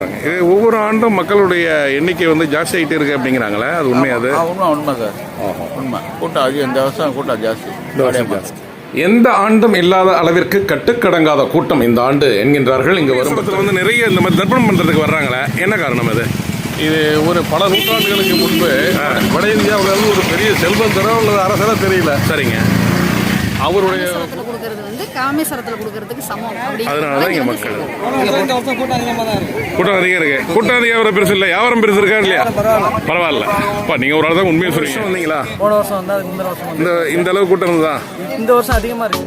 இது ஒவ்வொரு ஆண்டும் மக்களுடைய எண்ணிக்கை வந்து ஜாஸ்தி ஆகிட்டே இருக்கு அப்படிங்கிறாங்களே? அது உண்மை அது? உண்மை உண்மை சார். உண்மை. கூட்டம் அதிகம் இந்த வருஷம் கூட்டம் ஜாஸ்தி. எந்த ஆண்டும் இல்லாத அளவிற்கு கட்டுக்கடங்காத கூட்டம் இந்த ஆண்டு என்கின்றார்கள். இங்க வரும் வந்து நிறைய இந்த மாதிரி தர்ப்பணம் பண்றதுக்கு வர்றாங்களே என்ன காரணம் அது? இது ஒரு பல நூற்றாண்டுகளுக்கு முன்பு வட இந்தியாவுல இருந்து ஒரு பெரிய செல்வந்தரோ அல்லது அரசரோ தெரியல. சரிங்க. அவருடைய காமேஸ்வரத்துல கொடுக்கறதுக்கு சமம். அப்படி அதனால தான் இங்க மக்கள் இந்த வருஷம் கூட்டம் அதிகம் இருக்கு. கூட்டம் அதிகம் வர பெருசு இல்லை. வியாபாரம் பெருசு இருக்கா இல்லையா? பரவாயில்ல. அப்பா நீங்க ஒரு ஆள் தான் உண்மையை சொல்றீங்க. வந்தீங்களா? போன வருஷம் வந்து அதுக்கு முந்தின வருஷம் வந்து. இந்த இந்த அளவு கூட்டம் இருந்ததா? இந்த வருஷம் இருக்கு.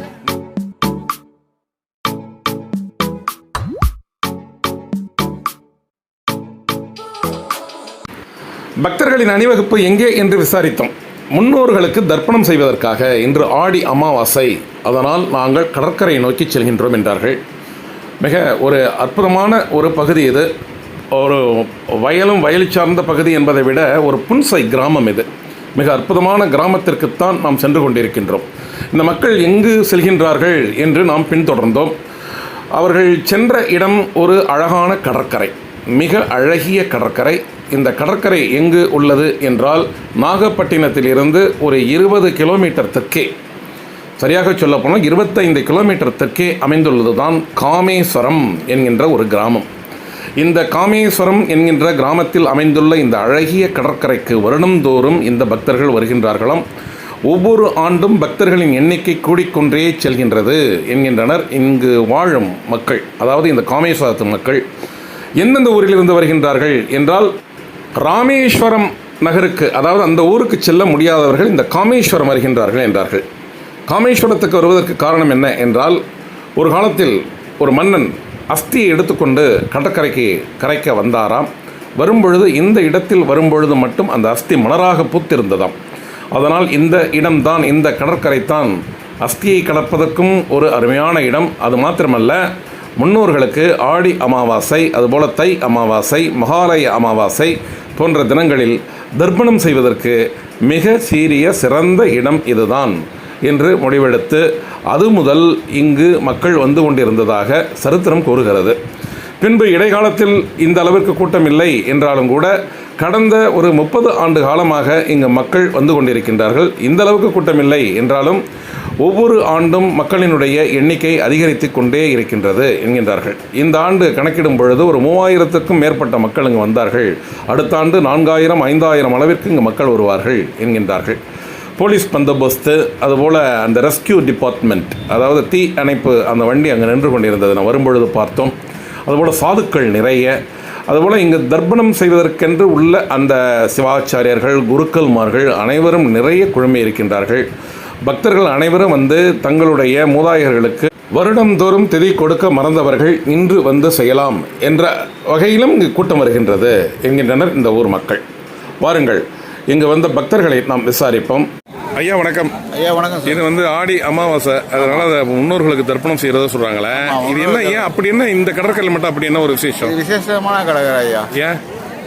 பக்தர்களின் அணிவகுப்பு எங்கே என்று விசாரித்தோம். முன்னோர்களுக்கு தர்ப்பணம் செய்வதற்காக இன்று ஆடி அமாவாசை. அதனால் நாங்கள் கடற்கரையை நோக்கி செல்கின்றோம் என்றார்கள். மிக ஒரு அற்புதமான ஒரு பகுதி இது. ஒரு வயலும் வயல் சார்ந்த பகுதி என்பதை விட ஒரு புன்சை கிராமம் இது. மிக அற்புதமான கிராமத்திற்குத்தான் நாம் சென்று கொண்டிருக்கின்றோம். இந்த மக்கள் எங்கு செல்கின்றார்கள் என்று நாம் பின்தொடர்ந்தோம். அவர்கள் சென்ற இடம் ஒரு அழகான கடற்கரை. மிக அழகிய கடற்கரை. இந்த கடற்கரை எங்கு உள்ளது என்றால் நாகப்பட்டினத்திலிருந்து ஒரு இருபது கிலோமீட்டர் தெற்கே. சரியாக சொல்லப்போனால் இருபத்தைந்து கிலோமீட்டர் தெற்கே அமைந்துள்ளது தான் காமேஸ்வரம் என்கின்ற ஒரு கிராமம். இந்த காமேஸ்வரம் என்கின்ற கிராமத்தில் அமைந்துள்ள இந்த அழகிய கடற்கரைக்கு வருடந்தோறும் இந்த பக்தர்கள் வருகின்றார்களாம். ஒவ்வொரு ஆண்டும் பக்தர்களின் எண்ணிக்கை கூடிக்கொன்றே செல்கின்றது என்கின்றனர் இங்கு வாழும் மக்கள் அதாவது இந்த காமேஸ்வரத்து மக்கள். எந்தெந்த ஊரிலிருந்து வருகின்றார்கள் என்றால் ராமேஸ்வரம் நகருக்கு அதாவது அந்த ஊருக்கு செல்ல முடியாதவர்கள் இந்த காமேஸ்வரம் வருகின்றார்கள் என்றார்கள். காமேஸ்வரத்துக்கு வருவதற்கு காரணம் என்ன என்றால் ஒரு காலத்தில் ஒரு மன்னன் அஸ்தியை எடுத்துக்கொண்டு கடற்கரைக்கு கரைக்க வந்தாராம். வரும்பொழுது இந்த இடத்தில் வரும்பொழுது மட்டும் அந்த அஸ்தி மலராக பூத்திருந்ததாம். அதனால் இந்த இடம்தான் இந்த கடற்கரைத்தான் அஸ்தியை கடப்பதற்கும் ஒரு அருமையான இடம். அது மாத்திரமல்ல முன்னோர்களுக்கு ஆடி அமாவாசை அதுபோல தை அமாவாசை மகாலய அமாவாசை போன்ற தினங்களில் தர்ப்பணம் செய்வதற்கு மிக சீரிய சிறந்த இடம் இதுதான் என்று முடிவெடுத்து அது முதல் இங்கு மக்கள் வந்து கொண்டிருந்ததாக சரித்திரம் கூறுகிறது. பின்பு இடைக்காலத்தில் இந்த அளவிற்கு கூட்டம் இல்லை என்றாலும் கூட கடந்த ஒரு முப்பது ஆண்டு காலமாக இங்கு மக்கள் வந்து கொண்டிருக்கின்றார்கள். இந்த அளவுக்கு கூட்டம் இல்லை என்றாலும் ஒவ்வொரு ஆண்டும் மக்களினுடைய எண்ணிக்கை அதிகரித்து கொண்டே இருக்கின்றது என்கின்றார்கள். இந்த ஆண்டு கணக்கிடும் பொழுது ஒரு மூவாயிரத்துக்கும் மேற்பட்ட மக்கள் இங்கு வந்தார்கள். அடுத்த ஆண்டு நான்காயிரம் ஐந்தாயிரம் அளவிற்கு இங்கு மக்கள் வருவார்கள் என்கின்றார்கள். போலீஸ் பந்தோபஸ்து அதுபோல் அந்த ரெஸ்கியூ டிபார்ட்மெண்ட் அதாவது தீ அணைப்பு அந்த வண்டி அங்கே நின்று கொண்டிருந்தது. நான் வரும்பொழுது பார்த்தோம். அதுபோல் சாதுக்கள் நிறைய. அதுபோல் இங்கு தர்ப்பணம் செய்வதற்கென்று உள்ள அந்த சிவாச்சாரியர்கள் குருக்கள்மார்கள் அனைவரும் நிறைய குழுமி இருக்கின்றார்கள். பக்தர்கள் அனைவரும் வந்து தங்களுடைய மூதாதையர்களுக்கு வருடந்தோறும் திதி கொடுக்க மறந்தவர்கள் இன்று வந்து செய்யலாம் என்ற வகையிலும் இங்கு கூட்டம் வருகின்றது என்கின்றனர் இந்த ஊர் மக்கள். வாருங்கள் இங்கு வந்த பக்தர்களை நாம் விசாரிப்போம். ஐயா வணக்கம். ஐயா வணக்கம் இது வந்து ஆடி அமாவாசை அதனால அதை முன்னோர்களுக்கு தர்ப்பணம் செய்யறதா சொல்றாங்களே. இது என்ன ஏன் அப்படி என்ன இந்த கடற்கரை மட்டும் அப்படி என்ன ஒரு விசேஷம்? இது விசேஷமான கடற்கரை ஐயா. ஏன்?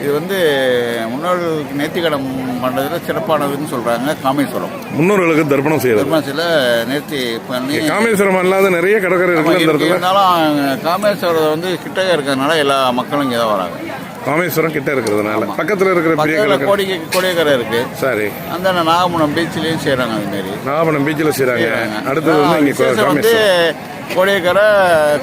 இது வந்து முன்னோர்களுக்கு நேர்த்திக்கடன் பண்ணுறதுல சிறப்பானதுன்னு சொல்கிறாங்க காமேஸ்வரம். முன்னோர்களுக்கு தர்ப்பணம் செய்யறது. திருமணத்தில் நேர்த்தி பண்ணி காமேஸ்வரம் அல்லாத நிறைய கடற்கரை இருக்குல்ல இந்த. இடத்துல? இருந்தாலும் காமேஸ்வரம் வந்து கிட்டக்க இருக்கிறதுனால எல்லா மக்களும் இங்கே தான் வராங்க. காமேஸ்வரம் கிட்ட இருக்கிறதுனால. பக்கத்துல இருக்கிற பெரிய பக்கத்தில் கடற்கரை. கோடியக்கரை இருக்கு. சரி. அந்த நாகமணம் பீச்லேயும் செய்கிறாங்க அது மாரி நாகப்பட்டினம் பீச்சில் செய்றாங்க. அடுத்தது வந்து இங்க விசேஷம் வந்து காமேஸ்வரம். கோடியக்கரை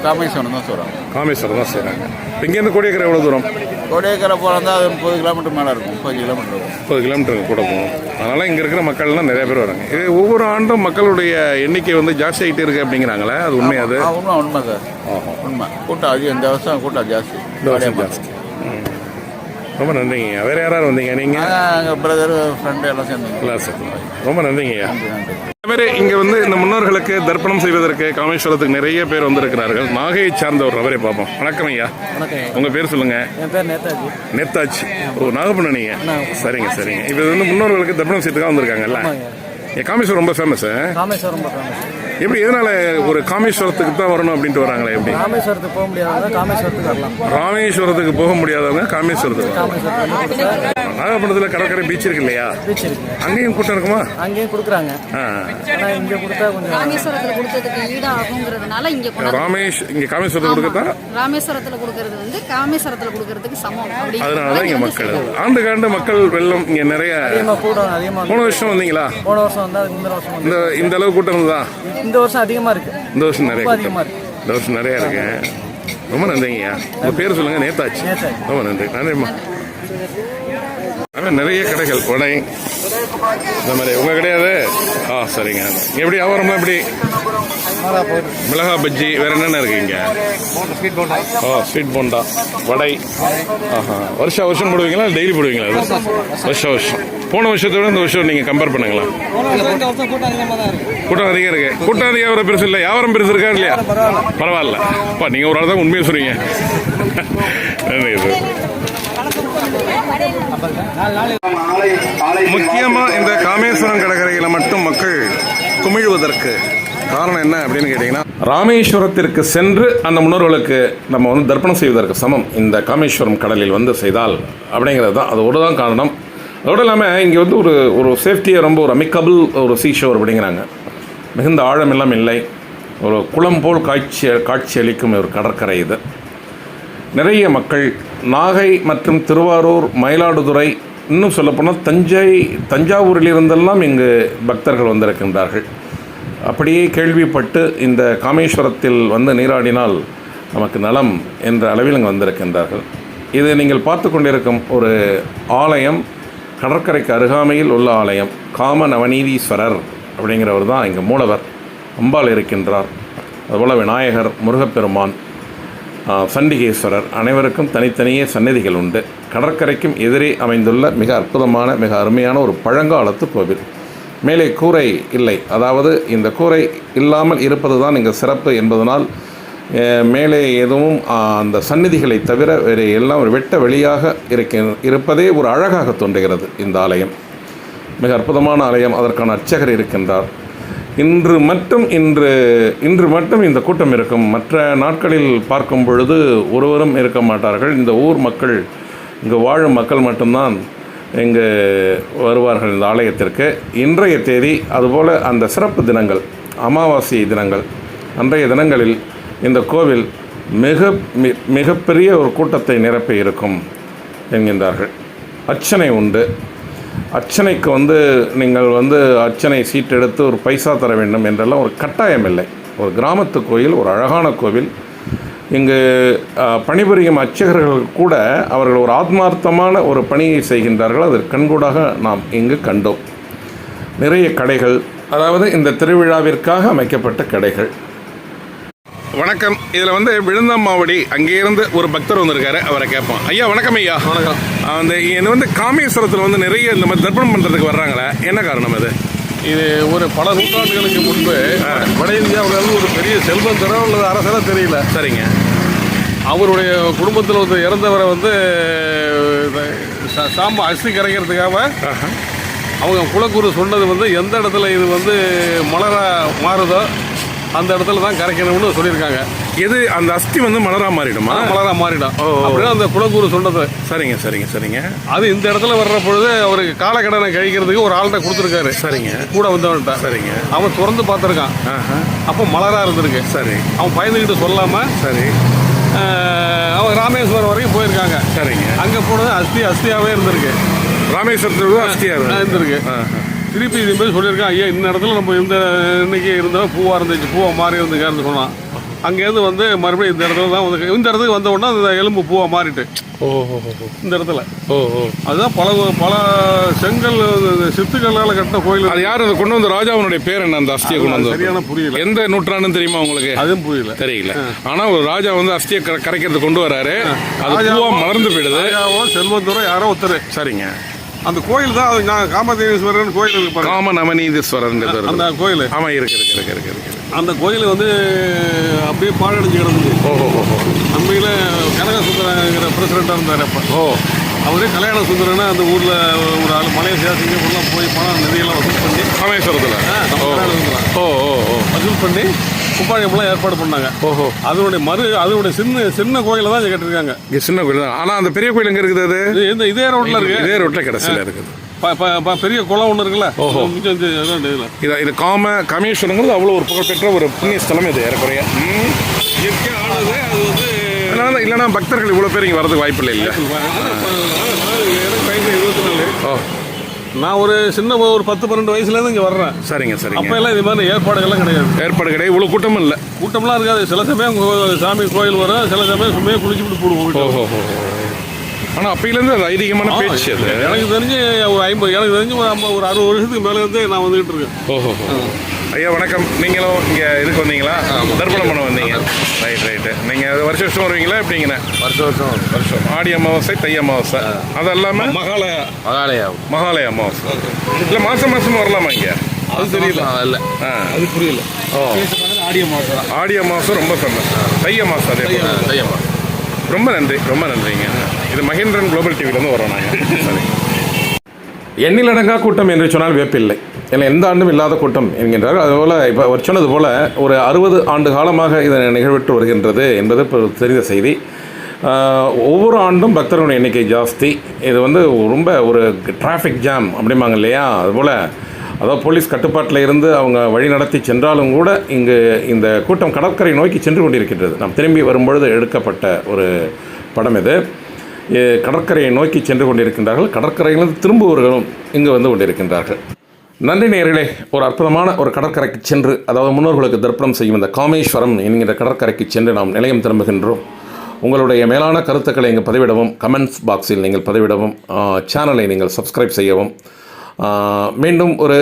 காமேஸ்வரம் தான் சொல்கிறாங்க காமேஸ்வரம் தான் செய்றாங்க. இங்கேருந்து கோடியக்கரை எவ்வளவு தூரம்? கோடியக்கரை போகிறதா அது முப்பது கிலோமீட்டர் மேலே இருக்கும். முப்பது கிலோமீட்டர் இருக்கும். முப்பது கிலோமீட்டருக்கு கூட போகும். அதனால இங்க இருக்கிற மக்கள்லாம் நிறைய பேர் வராங்க. இது ஒவ்வொரு ஆண்டும் மக்களுடைய எண்ணிக்கை வந்து ஜாஸ்தி ஆகிட்டே இருக்கு அப்படிங்கிறாங்களே? அது உண்மை அது? ஆ, உண்மை உண்மை சார். உண்மை. கூட்டம் அதிகம். இந்த வருஷம் கூட்டம் ஜாஸ்தி. ஜாஸ்தி. ரொம்ப நன்றிங்க வேற யாராவது வந்தீங்க? நீங்க? எங்கள் பிரதர் ஃப்ரெண்டு எல்லாம் சேர்ந்து எல்லாம் சேர்த்து. ரொம்ப நன்றிங்கய்யா நன்றி நன்றி. மாதிரி இங்க வந்து இந்த முன்னோர்களுக்கு தர்ப்பணம் செய்வதற்கு காமேஸ்வரத்துக்கு நிறைய பேர் வந்திருக்கிறார்கள். நாகையை சார்ந்த ஒரு நபரை பார்ப்போம். வணக்கம் ஐயா. வணக்கம் உங்க பேர் சொல்லுங்க. என் பேர் நேதாஜி. நேதாஜி. ஓ நாகப்பட்டினம் நீங்க சரிங்க சரிங்க. இப்போ வந்து முன்னோர்களுக்கு தர்ப்பணம் செய்யறதுக்காக வந்திருக்காங்கல்ல? காமேஸ்வரம் ரொம்ப ஃபேமஸ் ராமேஸ்வரம் ஃபேமஸ் எப்படி எதனால ஒரு காமேஸ்வரத்துக்கு தான் வரணும் அப்படின்ட்டு வராங்களே எப்படி? ராமேஸ்வரத்துக்கு போக முடியாதவங்க காமேஸ்வரத்துக்கு வரலாம். ராமேஸ்வரத்துக்கு போக முடியாதவங்க காமேஸ்வரத்துக்கு நாகப்பட்டினத்தில் கடற்கரை பீச் இருக்கு இல்லையா? பீச் இருக்குங்க அங்கேயும் கூட்டம் இருக்குமா? அங்கேயும் கொடுக்குறாங்க. ஆனால் இங்கே கொடுத்தா கொஞ்சம் ராமேஸ்வரத்துல கொடுத்ததுக்கு ஈடா ஆகுங்கிறதுனால இங்க கொண்டாந்து ராமேஷ் இங்க காமேஸ்வரத்துக்கு கொடுக்கத்தா ராமேஸ்வரத்துல கொடுக்கறது வந்து காமேஸ்வரத்துல கொடுக்கறதுக்கு சமம். அதனால தான் இங்க மக்கள். ஆண்டு காண்டு மக்கள் வெள்ளம் இங்க நிறைய கூட்டம் அதிகமாக போன வருஷம் வந்தீங்களா? போன வருஷம் வந்து அதுக்கு முந்தின வருஷம் இந்த இந்த அளவு கூட்டம் இருந்ததா? இந்த வருஷம் அதிகமாக இருக்கு. இந்த வருஷம் நிறைய அதிகமாக இருக்கு. இந்த வருஷம் நிறைய இருக்கு. ரொம்ப நன்றிங்கய்யா. உங்க பேர் சொல்லுங்க நேதாச்சு நேதாஜி. ரொம்ப நன்றி. நன்றிம்மா. அதான் நிறைய கடைகள் வடை இந்த மாதிரி உங்க கிடையாது ஆ சரிங்க. எப்படி வியாபாரம்லாம் எப்படி? மிளகா பஜ்ஜி வேற என்னென்ன இருக்கீங்க ஆ ஓ ஸ்வீட் போண்டா. வடை. ஆஹா. வருஷம் வருஷம் போடுவீங்களா டெய்லி போடுவீங்களா அது? வருஷம் வருஷம். போன வருஷத்தை விட இந்த வருஷம் நீங்க கம்பேர் பண்ணுங்களா கூட்டம் அதிகம் இருக்கு. கூட்டம் அதிகம் வியாபாரம் பெருசு இல்லை. வியாபாரம் பெருசு இருக்கா இல்லையா? பரவாயில்ல. அப்பா நீங்க ஒரு ஆள் தான் உண்மையை சொல்றீங்க. நன்றி சார் முக்கியமா இந்த காமேஸ்வரம் கடற்கரையில மட்டும் மக்கள் குமிழ்வதற்கு காரணம் என்ன அப்படின்னு கேட்டீங்கன்னா ராமேஸ்வரத்திற்கு சென்று அந்த முன்னோர்களுக்கு நம்ம வந்து தர்ப்பணம் செய்வதற்கு சமம். இந்த காமேஸ்வரம் கடலில் வந்து செய்தால் அப்படிங்கிறது தான் அது ஒரு தான் காரணம். அதோடு இல்லாமல் இங்கே வந்து ஒரு ஒரு சேஃப்டியை ரொம்ப ஒரு அமிக்கபிள் ஒரு சீஷோர் அப்படிங்கிறாங்க. மிகுந்த ஆழமெல்லாம் இல்லை. ஒரு குளம் போல் காட்சி காட்சி அளிக்கும் ஒரு கடற்கரை இது. நிறைய மக்கள் நாகை மற்றும் திருவாரூர் மயிலாடுதுறை இன்னும் சொல்லப்போனால் தஞ்சை தஞ்சாவூரிலிருந்தெல்லாம் இங்கு பக்தர்கள் வந்திருக்கின்றார்கள். அப்படியே கேள்விப்பட்டு இந்த காமேஸ்வரத்தில் வந்து நீராடினால் நமக்கு நலம் என்ற அளவில் இங்கு வந்திருக்கின்றார்கள். இது நீங்கள் பார்த்து கொண்டிருக்கும் ஒரு ஆலயம் கடற்கரைக்கு அருகாமையில் உள்ள ஆலயம் காம நவநீதீஸ்வரர் அப்படிங்கிறவர் தான் இங்கே மூலவர் அம்பாள் இருக்கின்றார். அதுபோல் விநாயகர் முருகப்பெருமான் சண்டிகேஸ்வரர் அனைவருக்கும் தனித்தனியே சன்னதிகள் உண்டு. கடற்கரைக்கும் எதிரே அமைந்துள்ள மிக அற்புதமான மிக அருமையான ஒரு பழங்காலத்து கோவில். மேலே கூரை இல்லை. அதாவது இந்த கூரை இல்லாமல் இருப்பது தான் இங்கே சிறப்பு என்பதனால் மேலே எதுவும் அந்த சந்நிதிகளை தவிர வேறு எல்லாம் ஒரு வெட்ட வெளியாக இருக்க இருப்பதே ஒரு அழகாக தோன்றுகிறது இந்த ஆலயம். மிக அற்புதமான ஆலயம். அதற்கான அர்ச்சகர் இருக்கின்றார். இன்று மட்டும் இன்று இன்று மட்டும் இந்த கூட்டம் இருக்கும். மற்ற நாட்களில் பார்க்கும் பொழுது ஒருவரும் இருக்க மாட்டார்கள். இந்த ஊர் மக்கள் இங்கு வாழும் மக்கள் மட்டும்தான் இங்கு வருவார்கள் இந்த ஆலயத்திற்கு. இன்றைய தேதி அதுபோல் அந்த சிறப்பு தினங்கள் அமாவாசை தினங்கள் அன்றைய தினங்களில் இந்த கோவில் மிக மிக மிகப்பெரிய ஒரு கூட்டத்தை நிரப்பி இருக்கும் என்கின்றார்கள். அர்ச்சனை உண்டு. அர்ச்சனைக்கு வந்து நீங்கள் வந்து அர்ச்சனை சீட் எடுத்து ஒரு பைசா தர வேண்டும் என்றெல்லாம் ஒரு கட்டாயம் இல்லை. ஒரு கிராமத்து கோயில் ஒரு அழகான கோவில். இங்கு பணிபுரியும் அர்ச்சகர்கள் கூட அவர்கள் ஒரு ஆத்மார்த்தமான ஒரு பணியை செய்கின்றார்கள். அது கண்கூடாக நாம் இங்கு கண்டோம். நிறைய கடைகள் அதாவது இந்த திருவிழாவிற்காக அமைக்கப்பட்ட கடைகள். வணக்கம். இதில் வந்து விழுந்தம்மாவடி அங்கேருந்து ஒரு பக்தர் வந்திருக்காரு அவரை கேட்போம். ஐயா வணக்கம் ஐயா. வணக்கம். அந்த இது வந்து காமேஸ்வரத்தில் வந்து நிறைய இந்த மாதிரி தர்ப்பணம் பண்ணுறதுக்கு வர்றாங்களே என்ன காரணம் அது? இது ஒரு பல நூற்றாண்டுகளுக்கு முன்பு வட இந்தியாவுல இருந்து ஒரு பெரிய செல்வந்தரோ அல்லது அரசரோ தெரியல. சரிங்க. அவருடைய குடும்பத்தில் வந்து இறந்தவரை வந்து சாம்பா அரிசி கரைக்கிறதுக்காக அவங்க குலக்குரு சொன்னது வந்து எந்த இடத்துல இது வந்து மலரா மாறுதோ அந்த இடத்துல தான் கரைக்கணும்னு சொல்லியிருக்காங்க. எது அந்த அஸ்தி வந்து மலரா மாறிடுமா? மலரா மாறிடும். அப்படின்னா அந்த குலக்குரு சொன்னது சரிங்க சரிங்க சரிங்க. அது இந்த இடத்துல வர்ற பொழுது அவருக்கு காலக்கடனை கழிக்கிறதுக்கு ஒரு ஆள்கிட்ட கொடுத்துருக்காரு. சரிங்க. கூட வந்தவன்கிட்ட சரிங்க. அவன் திறந்து பார்த்துருக்கான். அப்போ மலரா இருந்திருக்கு. சரி. அவன் பயந்துக்கிட்டு சொல்லாம சரி. அவன் ராமேஸ்வரம் வரைக்கும் போயிருக்காங்க. சரிங்க. அங்க போனது அஸ்தி அஸ்தியாவே இருந்திருக்கு. ராமேஸ்வரத்தில் தான் அஸ்தியா ஆஹ், இருந்திருக்கு. திருப்பி இது மாதிரி சொல்லியிருக்கான் ஐயா இந்த இடத்துல நம்ம இந்த இன்னைக்கு இருந்தோம் பூவா இருந்துச்சு பூவா மாறி இருந்துக்காருன்னு சொன்னான். அங்கேருந்து வந்து மறுபடியும் இந்த இடத்துல தான் வந்து இந்த இடத்துக்கு வந்த உடனே அந்த எலும்பு பூவா மாறிட்டு. ஓஹோ இந்த இடத்துல. ஓ அதுதான் பல பல செங்கல் சித்துக்கல்லால் கட்டின கோயில். அது யார் அதை கொண்டு வந்த ராஜாவுடைய பேர் என்ன அந்த அஸ்தியை கொண்டு வந்து சரியான புரியல. எந்த நூற்றாண்டுன்னு தெரியுமா உங்களுக்கு? அதுவும் புரியல. தெரியல. ஆனா ஒரு ராஜா வந்து அஸ்தியை கர- கரைக்கிறது கொண்டு வராரு. அது பூவா மலர்ந்து போயிடுது. செல்வந்தரோ யாரோ ஒருத்தர். சரிங்க. அந்த கோயில் தான் அது நான் காமதேவீஸ்வரன் கோயில் இருக்கு காம நவநீதீஸ்வரர் அந்த கோயில். ஆமா இருக்கு இருக்கு இருக்கு இருக்கு இருக்கு அந்த கோயில் வந்து அப்படியே பாழடைஞ்சு கிடந்தது ஓஹோ அண்மையில் கனகசுந்தரங்கிற பிரசிடண்டாக இருந்தார் அப்போ. ஓ. அவரே கல்யாண சுந்தரன்னு அந்த ஊரில் ஒரு ஆள் மலேசியா சிங்கப்பூர்லாம் போய் பணம் நிதியெல்லாம் வசூல் பண்ணி ராமேஸ்வரத்தில் ஓ ஓ ஓ வசூல் பண்ணி குப்பாயம்லாம் ஏற்பாடு பண்ணாங்க. ஓஹோ. அதனுடைய மறு அதனுடைய சின்ன சின்ன கோயில தான் கட்டிருக்காங்க இங்கே சின்ன கோயில் தான். ஆனால் அந்த பெரிய கோயில் எங்கே இருக்குது அது? இது இந்த இதே ரோட்ல இருக்கு. இதே ரோட்டில் கடைசியில் இருக்குது. பெரிய குளம் ஒன்று இருக்குல்ல? இதுல. இது இது காம காமேஸ்வரங்கிறது அவ்வளோ ஒரு புகழ்பெற்ற ஒரு புண்ணிய ஸ்தலம் இது ஏறக்குறைய. ம். இயற்கையா ஆனது அது வந்து அதனால தான் இல்லைன்னா பக்தர்கள் இவ்வளோ பேர் இங்கே வரதுக்கு வாய்ப்பு இல்லை இல்லை. ஓ. நான் ஒரு சின்ன ஒரு பத்து பன்னெண்டு வயசுல இருந்து இங்க வர்றேன். சரிங்க அப்ப சரிங்க. எல்லாம் இது மாதிரி ஏற்பாடுகள்லாம் கிடையாது. ஏற்பாடு கிடையாது. இவ்வளோ கூட்டமும் இல்லை. கூட்டம்லாம் இருக்காது. சில சமயம் சாமி கோயில் வரும் சில சமயம் சும்மையே குளிச்சுட்டு போடுவோம். ஓஹோ. ஆனால் அப்பையிலேருந்து அது ஐதீகமான பேச்சு அது. எனக்கு தெரிஞ்சு ஒரு ஐம்பது எனக்கு தெரிஞ்சு ஒரு ஐம்பது ஒரு அறுபது வருஷத்துக்கு மேலே இருந்து நான் வந்துகிட்டு இருக்கேன். ஓஹோ. ஐயா வணக்கம். நீங்களும் இங்கே இதுக்கு வந்தீங்களா? தர்ப்பணம் பண்ண வந்தீங்க. ரைட் ரைட்டு நீங்கள் வருஷம் வருஷம் வருவீங்களா? எப்படிங்கண்ணே? வருஷம் வருஷம் வருஷம். ஆடி அமாவாசை தை அமாவாசை. அது இல்லாமல் மகாலயா. மகாலயா. மகாலய அமாவாசை. இல்லை மாதம் மாதம் வரலாமா இங்கே? அது தெரியல. இல்ல ஆ. அது புரியல. ஓ. ஆடிய மாதம் ஆடி அமாவாசை ரொம்ப ஃபேமஸ் தை அமாவாசை அதே போல. தையம்மா ரொம்ப நன்றி ரொம்ப நன்றிங்க. இது மகேந்திரன் குளோபல் டிவிலேருந்து வரோம் நாங்கள் சரி எண்ணிலடங்கா கூட்டம் என்று சொன்னால் வேப்பில்லை இல்லை எந்த ஆண்டும் இல்லாத கூட்டம் என்கின்றார்கள். அதுபோல் இப்போ அவர் சொன்னது போல் ஒரு அறுபது ஆண்டு காலமாக இது நிகழ்விட்டு வருகின்றது என்பது இப்போ தெரிந்த செய்தி. ஒவ்வொரு ஆண்டும் பக்தர்களுடைய எண்ணிக்கை ஜாஸ்தி. இது வந்து ரொம்ப ஒரு டிராஃபிக் ஜாம் அப்படிம்பாங்க இல்லையா? அதுபோல் அதாவது போலீஸ் கட்டுப்பாட்டில் இருந்து அவங்க வழி நடத்தி சென்றாலும் கூட இங்கு இந்த கூட்டம் கடற்கரை நோக்கி சென்று கொண்டிருக்கின்றது. நாம் திரும்பி வரும்பொழுது எடுக்கப்பட்ட ஒரு படம் இது. கடற்கரையை நோக்கி சென்று கொண்டிருக்கின்றார்கள். கடற்கரையிலிருந்து திரும்புவர்களும் இங்கு வந்து கொண்டிருக்கின்றார்கள். நன்றி நேர்களே ஒரு அற்புதமான ஒரு கடற்கரைக்கு சென்று அதாவது முன்னோர்களுக்கு தர்ப்பணம் செய்யும் இந்த காமேஸ்வரம் என்கிற கடற்கரைக்கு சென்று நாம் நிலையம் திரும்புகின்றோம். உங்களுடைய மேலான கருத்துக்களை இங்கு பதிவிடவும் கமெண்ட்ஸ் பாக்ஸில் நீங்கள் பதிவிடவும் சேனலை நீங்கள் சப்ஸ்கிரைப் செய்யவும் மீண்டும் ஒரு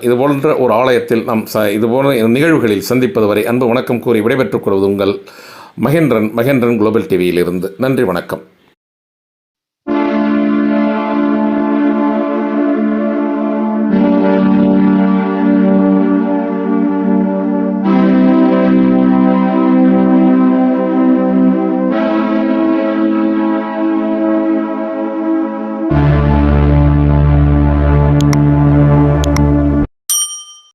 இது போன்ற ஒரு ஆலயத்தில் நாம் ச இது போன்ற நிகழ்வுகளில் சந்திப்பது வரை அன்பு வணக்கம் கூறி விடைபெற்றுக் கொள்வது உங்கள் மகேந்திரன் மகேந்திரன் குளோபல் டிவியிலிருந்து நன்றி வணக்கம்.